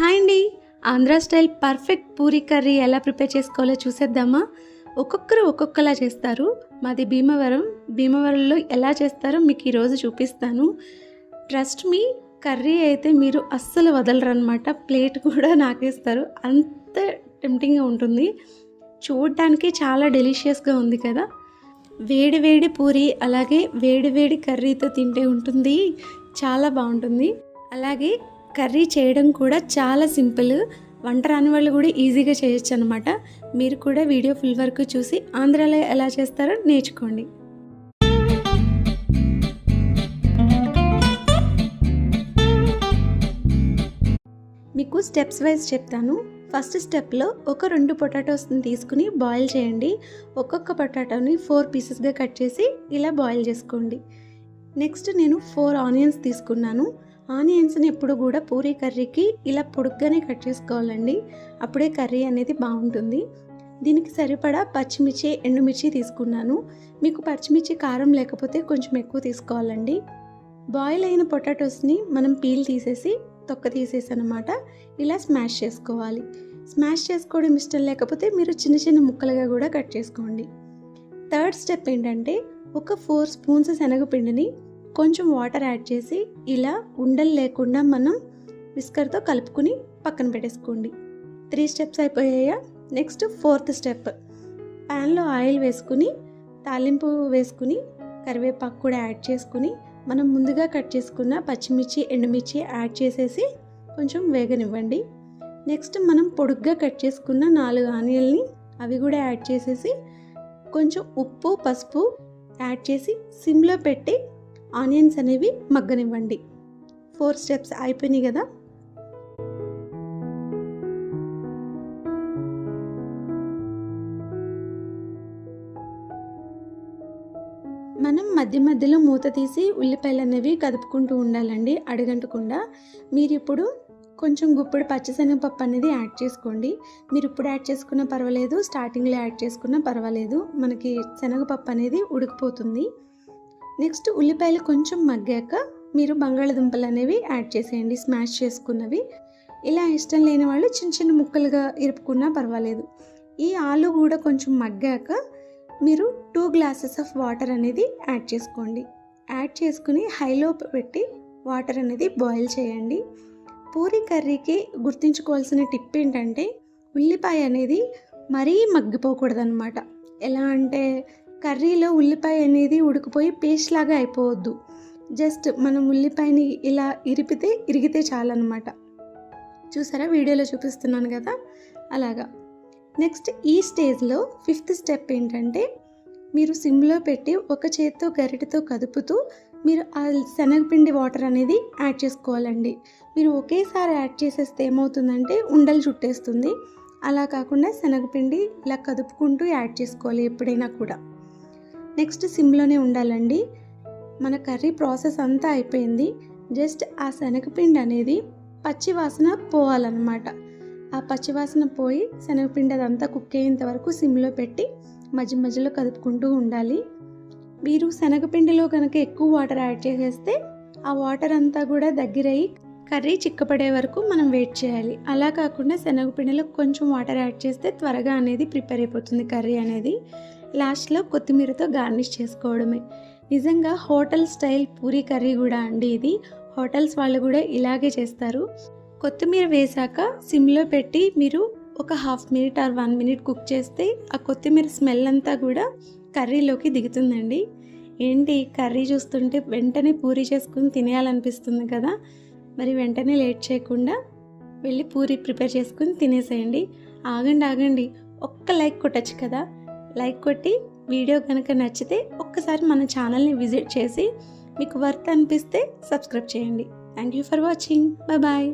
Hi అండి. Andhra style perfect puri curry ఎలా prepare చేసుకోవాలో చూసేద్దామా? ఒక్కొక్కరు ఒక్కొక్కలా చేస్తారు. మాది భీమవరం. భీమవరంలో ఎలా చేస్తారో మీకు ఈరోజు చూపిస్తాను. ట్రస్ట్ మీ కర్రీ అయితే మీరు అస్సలు వదలరు అనమాట ప్లేట్ కూడా నాకేస్తారు. అంత టెంప్టింగ్గా ఉంటుంది. చూడడానికి చాలా డెలిషియస్గా ఉంది కదా. వేడి వేడి పూరి అలాగే వేడి వేడి కర్రీతో తింటే ఉంటుంది. చాలా బాగుంటుంది. అలాగే కర్రీ చేయడం కూడా చాలా సింపుల్. వంట రాని వాళ్ళు కూడా ఈజీగా చేయొచ్చు అనమాట మీరు కూడా వీడియో ఫుల్ వరకు చూసి ఆంధ్రాలో ఎలా చేస్తారో నేర్చుకోండి. మీకు స్టెప్స్ వైజ్ చెప్తాను. ఫస్ట్ స్టెప్లో ఒక రెండు పొటాటోస్ని తీసుకుని బాయిల్ చేయండి. ఒక్కొక్క పొటాటోని ఫోర్ పీసెస్గా కట్ చేసి ఇలా బాయిల్ చేసుకోండి. నెక్స్ట్ నేను ఫోర్ ఆనియన్స్ తీసుకున్నాను. ఆనియన్స్ని ఎప్పుడు కూడా పూరీ కర్రీకి ఇలా పొడుగ్గానే కట్ చేసుకోవాలండి. అప్పుడే కర్రీ అనేది బాగుంటుంది. దీనికి సరిపడా పచ్చిమిర్చి ఎండుమిర్చి తీసుకున్నాను. మీకు పచ్చిమిర్చి కారం లేకపోతే కొంచెం ఎక్కువ తీసుకోవాలండి. బాయిల్ అయిన పొటాటోస్ని మనం పీల్ తీసేసి తొక్క తీసేసి అనమాట ఇలా స్మాష్ చేసుకోవాలి. స్మాష్ చేసుకోవడం ఇష్టం లేకపోతే మీరు చిన్న చిన్న ముక్కలుగా కూడా కట్ చేసుకోండి. థర్డ్ స్టెప్ ఏంటంటే ఒక ఫోర్ స్పూన్స్ శనగపిండిని కొంచెం వాటర్ యాడ్ చేసి ఇలా ఉండలు లేకుండా మనం విస్కర్తో కలుపుకుని పక్కన పెట్టేసుకోండి. త్రీ స్టెప్స్ అయిపోయాయా? Next fourth step. ప్యాన్లో ఆయిల్ వేసుకుని తాలింపు వేసుకుని కరివేపాకు కూడా యాడ్ చేసుకుని మనం ముందుగా కట్ చేసుకున్న పచ్చిమిర్చి ఎండుమిర్చి యాడ్ చేసేసి కొంచెం వేగనివ్వండి. నెక్స్ట్ మనం పొడుగ్గా కట్ చేసుకున్న నాలుగు ఆనియల్ని అవి కూడా యాడ్ చేసేసి కొంచెం ఉప్పు పసుపు యాడ్ చేసి సిమ్లో పెట్టి ఆనియన్స్ అనేవి మగ్గనివ్వండి. ఫోర్ స్టెప్స్ అయిపోయినాయి కదా. మనం మధ్య మధ్యలో మూత తీసి ఉల్లిపాయలు అనేవి కదుపుకుంటూ ఉండాలండి అడగంటకుండా. మీరు ఇప్పుడు కొంచెం గుప్పుడు పచ్చిశనగపప్పు అనేది యాడ్ చేసుకోండి. మీరు ఇప్పుడు యాడ్ చేసుకున్నా పర్వాలేదు స్టార్టింగ్లో యాడ్ చేసుకున్నా పర్వాలేదు. మనకి శనగపప్పు అనేది ఉడికిపోతుంది. నెక్స్ట్ ఉల్లిపాయలు కొంచెం మగ్గాక మీరు బంగాళదుంపలు అనేవి యాడ్ చేసేయండి స్మాష్ చేసుకున్నవి. ఇలా ఇష్టం లేని వాళ్ళు చిన్న చిన్న ముక్కలుగా ఇరుపుకున్నా పర్వాలేదు. ఈ ఆలు కూడా కొంచెం మగ్గాక మీరు టూ గ్లాసెస్ ఆఫ్ వాటర్ అనేది యాడ్ చేసుకోండి. యాడ్ చేసుకుని హైలో పెట్టి వాటర్ అనేది బాయిల్ చేయండి. పూరీ కర్రీకి గుర్తుంచుకోవాల్సిన టిప్ ఏంటంటే ఉల్లిపాయ అనేది మరీ మగ్గిపోకూడదన్నమాట. ఎలా అంటే కర్రీలో ఉల్లిపాయ అనేది ఉడికిపోయి పేస్ట్ లాగా అయిపోవద్దు. జస్ట్ మనం ఉల్లిపాయని ఇలా ఇరిపితే ఇరిగితే చాలన్నమాట. చూసారా? వీడియోలో చూపిస్తున్నాను కదా? అలాగా. నెక్స్ట్ ఈ స్టేజ్లో ఫిఫ్త్ స్టెప్ ఏంటంటే మీరు సిమ్లో పెట్టి ఒక చేత్తో గరిటెతో కదుపుతూ మీరు ఆ శనగపిండి వాటర్ అనేది యాడ్ చేసుకోవాలండి. మీరు ఒకేసారి యాడ్ చేసేస్తే ఏమవుతుందంటే ఉండలు చుట్టేస్తుంది. అలా కాకుండా శనగపిండి ఇలా కదుపుకుంటూ యాడ్ చేసుకోవాలి ఎప్పుడైనా కూడా. నెక్స్ట్ సిమ్లోనే ఉండాలండి. మన కర్రీ ప్రాసెస్ అంతా అయిపోయింది. జస్ట్ ఆ శనగపిండి అనేది పచ్చి వాసన పోవాలన్నమాట. ఆ పచ్చివాసన పోయి శనగపిండి అదంతా కుక్ అయ్యేంత వరకు సిమ్లో పెట్టి మధ్య మధ్యలో కదుపుకుంటూ ఉండాలి. మీరు శనగపిండిలో కనుక ఎక్కువ వాటర్ యాడ్ చేసేస్తే ఆ వాటర్ అంతా కూడా దగ్గరయ్యి కర్రీ చిక్కపడే వరకు మనం వెయిట్ చేయాలి. అలా కాకుండా శనగపిండిలో కొంచెం వాటర్ యాడ్ చేస్తే త్వరగా అనేది ప్రిపేర్ అయిపోతుంది కర్రీ అనేది. లాస్ట్లో కొత్తిమీరతో గార్నిష్ చేసుకోవడమే. నిజంగా హోటల్ స్టైల్ పూరీ కర్రీ కూడా అండి ఇది. హోటల్స్ వాళ్ళు కూడా ఇలాగే చేస్తారు. కొత్తిమీర వేసాక సిమ్లో పెట్టి మీరు ఒక half minute or one minute cook చేస్తే ఆ కొత్తిమీర స్మెల్ అంతా కూడా కర్రీలోకి దిగుతుందండి. ఏంటి కర్రీ చూస్తుంటే వెంటనే పూరి చేసుకుని తినేయాలనిపిస్తుంది కదా? మరి వెంటనే లేట్ చేయకుండా వెళ్ళి పూరి ప్రిపేర్ చేసుకుని తినేసేయండి. ఆగండి ఆగండి. ఒక్క లైక్ కొట్టచ్చు కదా? లైక్ కొట్టి వీడియో కనుక నచ్చితే ఒక్కసారి మన ఛానల్ని విజిట్ చేసి మీకు వర్త్ అనిపిస్తే సబ్స్క్రైబ్ చేయండి. Thank you for watching bye bye